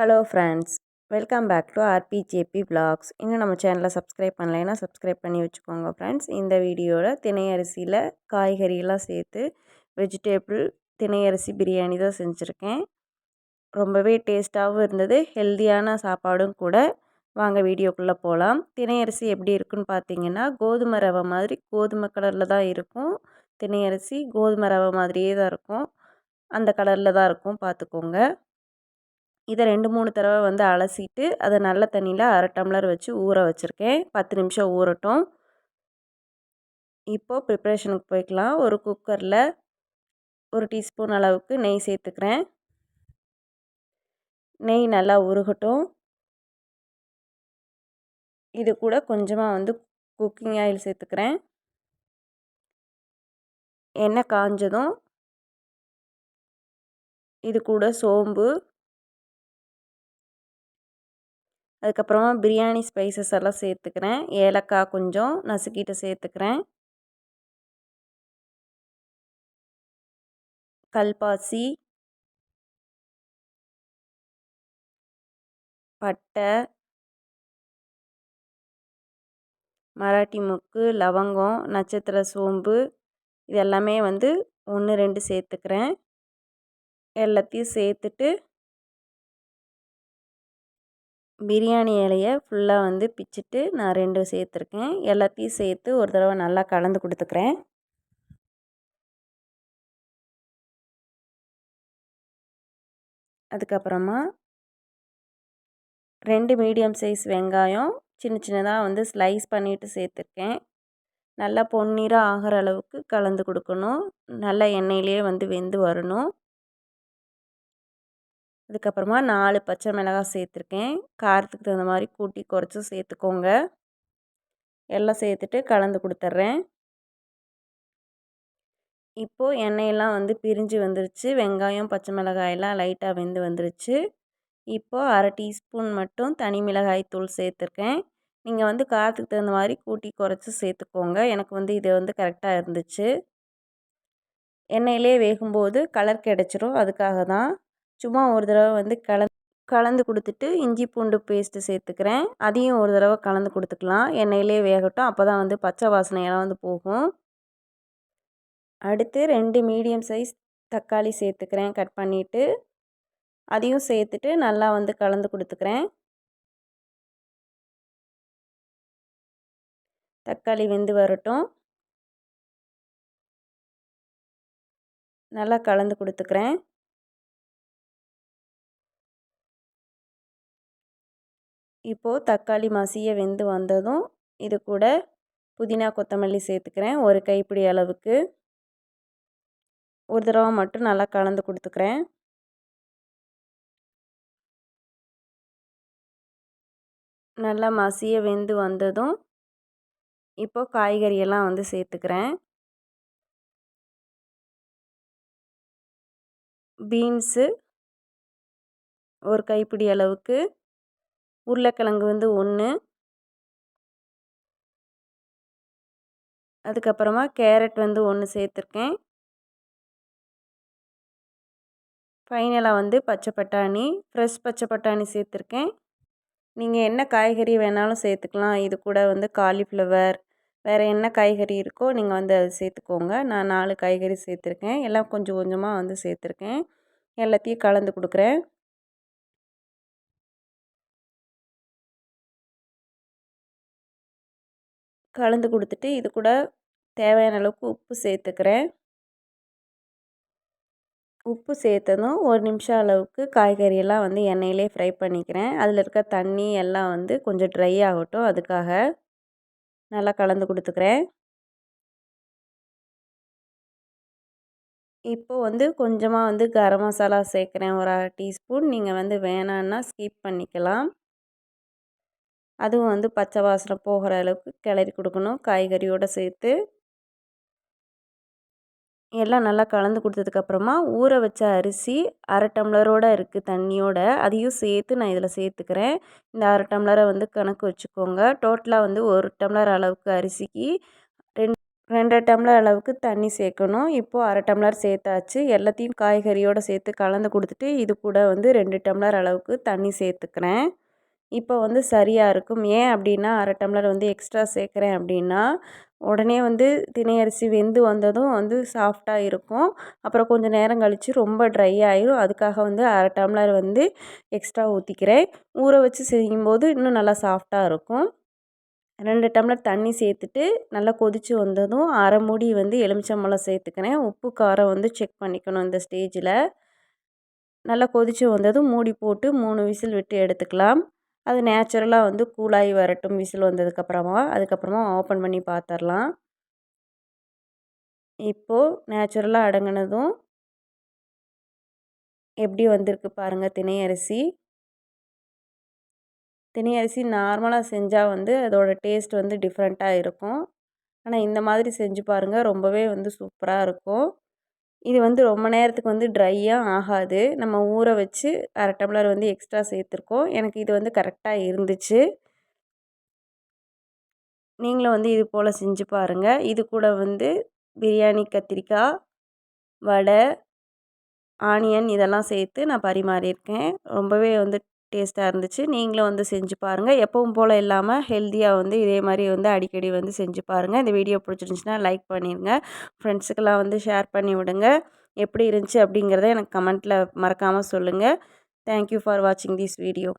Hello friends welcome back to RPJP blogs இன்னும் நம்ம சேனலை சப்ஸ்கிரைப் பண்ணலைன்னா சப்ஸ்கிரைப் பண்ணி வச்சுக்கோங்க ஃப்ரெண்ட்ஸ் இந்த வீடியோவில் திணை அரிசியில் காய்கறியெல்லாம் சேர்த்து வெஜிடேபிள் திணை அரிசி பிரியாணி தான் செஞ்சுருக்கேன். ரொம்பவே டேஸ்ட்டாகவும் இருந்தது. ஹெல்த்தியான சாப்பாடும் கூட. வாங்க வீடியோக்குள்ளே போகலாம் திணை அரிசி எப்படி இருக்குன்னு பார்த்தீங்கன்னா கோதுமை ரவை மாதிரி கோதுமை கலரில் தான் இருக்கும். தினை அரிசி கோதுமை ரவை மாதிரியே தான் இருக்கும். அந்த கலரில் தான் இருக்கும் பார்த்துக்கோங்க இதை ரெண்டு மூணு தடவை வந்து அலசிட்டு அதை நல்ல தண்ணியில் அரை டம்ளர் வச்சு ஊற வச்சுருக்கேன். பத்து நிமிஷம் ஊறட்டும். இப்போது ப்ரிப்ரேஷனுக்கு போய்க்கலாம். ஒரு குக்கரில் ஒரு டீஸ்பூன் அளவுக்கு நெய் சேர்த்துக்கிறேன். நெய் நல்லா உருகட்டும். இது கூட கொஞ்சமாக வந்து குக்கிங் ஆயில் சேர்த்துக்கிறேன். எண்ணெய் காஞ்சதும் இது கூட சோம்பு அதுக்கப்புறமா பிரியாணி ஸ்பைசஸ் எல்லாம் சேர்த்துக்கிறேன். ஏலக்காய் கொஞ்சம் நசுக்கிட்டு சேர்த்துக்கிறேன். கல்பாசி. பட்டை. மராட்டி முக்கு லவங்கம் நட்சத்திர சோம்பு இது எல்லாமே வந்து ஒன்று ரெண்டு சேர்த்துக்கிறேன். எல்லாத்தையும் சேர்த்துட்டு பிரியாணி இலையை ஃபுல்லாக வந்து பிச்சுட்டு நான் ரெண்டு சேர்த்துருக்கேன். எல்லாத்தையும் சேர்த்து ஒரு தடவை நல்லா கலந்து கொடுத்துக்கிறேன். அதுக்கப்புறமா ரெண்டு மீடியம் சைஸ் வெங்காயம் சின்ன சின்னதாக வந்து ஸ்லைஸ் பண்ணிவிட்டு சேர்த்துருக்கேன். நல்லா பொன்னிறம் ஆகிற அளவுக்கு கலந்து கொடுக்கணும். நல்லா எண்ணெயிலேயே வந்து வெந்து வரணும். அதுக்கப்புறமா நாலு பச்சை மிளகாய் சேர்த்துருக்கேன். காரத்துக்கு தகுந்த மாதிரி கூட்டி குறைச்சி சேர்த்துக்கோங்க. எல்லாம் சேர்த்துட்டு கலந்து கொடுத்துட்றேன். இப்போது எண்ணெயெல்லாம் வந்து பிரிஞ்சு வந்துருச்சு. வெங்காயம் பச்சை மிளகாயெல்லாம் லைட்டாக வெந்து வந்துருச்சு. இப்போது அரை டீஸ்பூன் மட்டும் தனி மிளகாய் தூள் சேர்த்துருக்கேன். நீங்கள் வந்து காரத்துக்கு தகுந்த மாதிரி கூட்டி குறைச்சி சேர்த்துக்கோங்க. எனக்கு வந்து இது வந்து கரெக்டாக இருந்துச்சு. எண்ணெயிலே வேகும்போது கலர் கிடச்சிரும். அதுக்காக தான் சும்மா ஒரு தடவை வந்து கலந் கலந்து கொடுத்துட்டு இஞ்சி பூண்டு பேஸ்ட்டு சேர்த்துக்கிறேன். அதையும் ஒரு தடவை கலந்து கொடுத்துக்கலாம். எண்ணெயிலே வேகட்டும். அப்போ தான் வந்து பச்சை வாசனையெல்லாம் வந்து போகும். அடுத்து ரெண்டு மீடியம் சைஸ் தக்காளி சேர்த்துக்கிறேன் கட் பண்ணிவிட்டு அதையும் சேர்த்துட்டு நல்லா வந்து கலந்து கொடுத்துக்கிறேன். தக்காளி வெந்து வரட்டும். நல்லா கலந்து கொடுத்துக்கிறேன். இப்போது தக்காளி மசிய வெந்து வந்ததும் இது கூட புதினா கொத்தமல்லி சேர்த்துக்கிறேன். ஒரு கைப்பிடி அளவுக்கு. ஒரு தடவை மட்டும் நல்லா கலந்து கொடுத்துக்கிறேன். நல்லா மசிய வெந்து வந்ததும் இப்போ காய்கறியெல்லாம் வந்து சேர்த்துக்கிறேன். பீன்ஸு ஒரு கைப்பிடி அளவுக்கு. உருளைக்கிழங்கு வந்து ஒன்று அதுக்கப்புறமா கேரட் வந்து ஒன்று சேர்த்துருக்கேன். ஃபைனலாக வந்து பச்சை பட்டாணி ஃப்ரெஷ் பச்சை பட்டாணி சேர்த்துருக்கேன். நீங்கள் என்ன காய்கறி வேணாலும் சேர்த்துக்கலாம். இது கூட வந்து காலிஃப்ளவர் வேறு என்ன காய்கறி இருக்கோ நீங்கள் வந்து அதை சேர்த்துக்கோங்க. நான் நாலு காய்கறி சேர்த்துருக்கேன். எல்லாம் கொஞ்சம் கொஞ்சமாக வந்து சேர்த்துருக்கேன். எல்லாத்தையும் கலந்து கொடுக்குறேன். கலந்து கொடுத்துட்டு இது கூட தேவையான அளவுக்கு உப்பு சேர்த்துக்கிறேன். உப்பு சேர்த்ததும் ஒரு நிமிஷம் அளவுக்கு காய்கறியெல்லாம் வந்து எண்ணெயிலே ஃப்ரை பண்ணிக்கிறேன். அதில் இருக்க தண்ணி எல்லாம் வந்து கொஞ்சம் ட்ரை ஆகட்டும். அதுக்காக நல்லா கலந்து கொடுத்துக்கிறேன். இப்போது வந்து கொஞ்சமாக வந்து கரம் மசாலா சேர்க்குறேன். ஒரு அரை டீஸ்பூன். நீங்கள் வந்து வேணான்னா ஸ்கிப் பண்ணிக்கலாம். அதுவும் வந்து பச்சை வாசனை போகிற அளவுக்கு கிளறி கொடுக்கணும். காய்கறியோடு சேர்த்து எல்லாம் நல்லா கலந்து கொடுத்ததுக்கப்புறமா ஊற வச்ச அரிசி அரை டம்ளரோடு இருக்குது தண்ணியோட. அதையும் சேர்த்து நான் இதில் சேர்த்துக்கிறேன். இந்த அரை டம்ளரை வந்து கணக்கு வச்சுக்கோங்க. டோட்டலாக வந்து ஒரு டம்ளர் அளவுக்கு அரிசிக்கு ரெண்டு ரெண்டரை டம்ளர் அளவுக்கு தண்ணி சேர்க்கணும். இப்போது அரை டம்ளர் சேர்த்தாச்சு. எல்லாத்தையும் காய்கறியோடு சேர்த்து கலந்து கொடுத்துட்டு இது கூட வந்து ரெண்டு டம்ளர் அளவுக்கு தண்ணி சேர்த்துக்கிறேன். இப்போ வந்து சரியாக இருக்கும். ஏன் அப்படின்னா அரை டம்ளர் வந்து எக்ஸ்ட்ரா சேர்க்குறேன் அப்படின்னா உடனே வந்து தினை அரிசி வெந்து வந்ததும் வந்து சாஃப்டாக இருக்கும். அப்புறம் கொஞ்சம் நேரம் கழித்து ரொம்ப ட்ரை ஆயிரும். அதுக்காக வந்து அரை டம்ளர் வந்து எக்ஸ்ட்ரா ஊற்றிக்கிறேன் ஊற வச்சு செய்யும்போது இன்னும் நல்லா சாஃப்டாக இருக்கும். ரெண்டு டம்ளர் தண்ணி சேர்த்துட்டு நல்லா கொதித்து வந்ததும் அரை மூடி வந்து எலுமிச்சம்பழம் சேர்த்துக்கிறேன். உப்பு காரம் வந்து செக் பண்ணிக்கணும் இந்த ஸ்டேஜில். நல்லா கொதித்து வந்ததும் மூடி போட்டு மூணு விசில் விட்டு எடுத்துக்கலாம். அது நேச்சுரலாக வந்து கூலாகி வரட்டும் விசில் வந்ததுக்கப்புறமா. அதுக்கப்புறமா ஓப்பன் பண்ணி பார்த்துர்லாம் இப்போது நேச்சுரலாக அடங்கினதும் எப்படி வந்திருக்கு பாருங்கள் தினை அரிசி. தினை அரிசி நார்மலாக செஞ்சால் வந்து அதோடய டேஸ்ட் வந்து டிஃப்ரெண்ட்டாக இருக்கும். ஆனால் இந்த மாதிரி செஞ்சு பாருங்கள் ரொம்பவே வந்து சூப்பராக இருக்கும். இது வந்து ரொம்ப நேரத்துக்கு வந்து ட்ரையாக ஆகாது. நம்ம ஊற வச்சு அரை டம்ளர் வந்து எக்ஸ்ட்ரா சேர்த்துருக்கோம். எனக்கு இது வந்து கரெக்டாக இருந்துச்சு. நீங்களும் வந்து இது போல் செஞ்சு பாருங்கள் இது கூட வந்து பிரியாணி கத்திரிக்காய் வடை ஆனியன் இதெல்லாம் சேர்த்து நான் பரிமாறியிருக்கேன். ரொம்பவே வந்து டேஸ்ட்டாக இருந்துச்சு. நீங்களும் வந்து செஞ்சு பாருங்கள் எப்பவும் போல் இல்லாமல் ஹெல்த்தியாக வந்து இதே மாதிரி வந்து அடிக்கடி வந்து செஞ்சு பாருங்கள் இந்த வீடியோ பிடிச்சிருந்துச்சின்னா லைக் பண்ணிடுங்க ஃப்ரெண்ட்ஸுக்கெல்லாம் வந்து ஷேர் பண்ணி விடுங்க. எப்படி இருந்துச்சு அப்படிங்கிறத எனக்கு கமெண்ட்டில் மறக்காமல் சொல்லுங்கள் தேங்க்யூ ஃபார் வாட்சிங் திஸ் வீடியோ